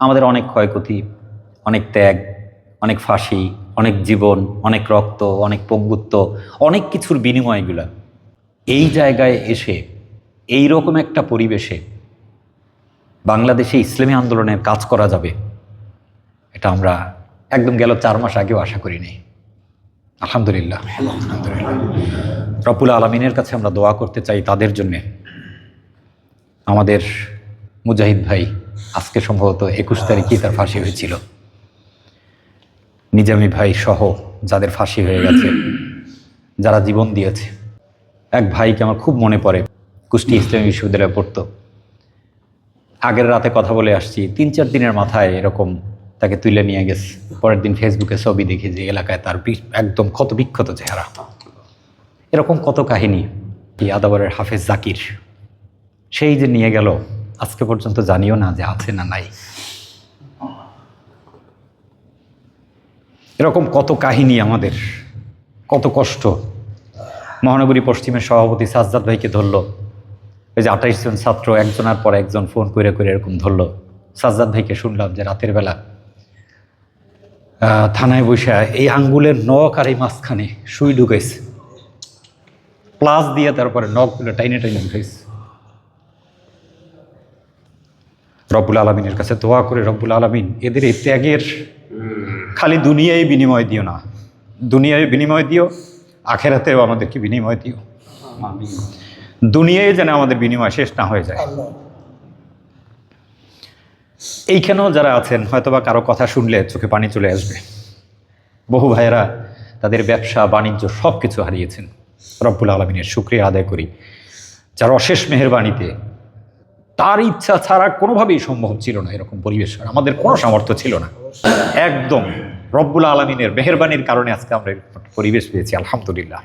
আমাদের অনেক ক্ষয়ক্ষতি, অনেক ত্যাগ, অনেক ফাঁসি, অনেক জীবন, অনেক রক্ত, অনেক পঙ্গুত্ব অনেক কিছুর বিনিময়গুলো এই জায়গায় এসে, এই রকম একটা পরিবেশে বাংলাদেশে ইসলামী আন্দোলনের কাজ করা যাবে, এটা আমরা একদম গেল চার মাস আগেও আশা করিনি। আলহামদুলিল্লাহ। আলহামদুলিল্লাহ। রপুল আলমিনের কাছে আমরা দোয়া করতে চাই তাদের জন্যে। আমাদের মুজাহিদ ভাই আজকে সম্ভবত একুশ তারিখেই তার ফাঁসি হয়েছিল। নিজামি ভাই সহ যাদের ফাঁসি হয়ে গেছে, যারা জীবন দিয়েছে। এক ভাইকে আমার খুব মনে পড়ে, কুষ্টি ইসলামী বিশ্ববিদ্যালয়ে পড়তো। আগের রাতে কথা বলে আসছি, তিন চার দিনের মাথায় এরকম তাকে তুলে নিয়ে গেছে। পরের দিন ফেসবুকে ছবি দেখি যে এলাকায় তার একদম ক্ষত বিক্ষত চেহারা। এরকম কত কাহিনী এই আদাবরের হাফেজ জাকির। সেই যে নিয়ে গেল আজকে পর্যন্ত জানিও না যে আছে না নাই। এরকম কত কাহিনী আমাদের, কত কষ্ট। মহানগরী পশ্চিমের সভাপতি সাজ্জাদ ভাইকে ধরলো। ওই যে আঠাইশ জন ছাত্র, একজনের পর একজন ফোন করে করে এরকম ধরলো। সাজ্জাদ ভাইকে শুনলাম যে রাতের বেলা থানায় বসে এই আঙ্গুলের নখ আর এই মাঝখানে সুই ঢুকাইছে। প্লাস দিয়ে তারপরে নখগুলো টাইনে টাইনে ঢুকাইছে। রব্বুল আলমিনের কাছে দোয়া করে রব্বুল আলমিন এদের এই ত্যাগের খালি দুনিয়ায় বিনিময় দিও না। দুনিয়ায় বিনিময় দিও আখেরাতেও আমাদেরকে বিনিময় দিও। দুনিয়ায় যেন আমাদের বিনিময় শেষ না হয়ে যায়। এইখানেও যারা আছেন হয়তোবা কারও কথা শুনলে চোখে পানি চলে আসবে। বহু ভাইয়েরা তাদের ব্যবসা বাণিজ্য সব কিছু হারিয়েছেন। রব্বুল আলমিনের শুক্রিয়া আদায় করি। যার অশেষ মেহরবানিতে তার ইচ্ছা ছাড়া কোনোভাবেই সম্ভব ছিল না এরকম পরিবেশ আমাদের কোনো সামর্থ্য ছিল না। একদম রব্বুল আলমিনের মেহরবানির কারণে আজকে আমরা পরিবেশ পেয়েছি, আলহামদুলিল্লাহ।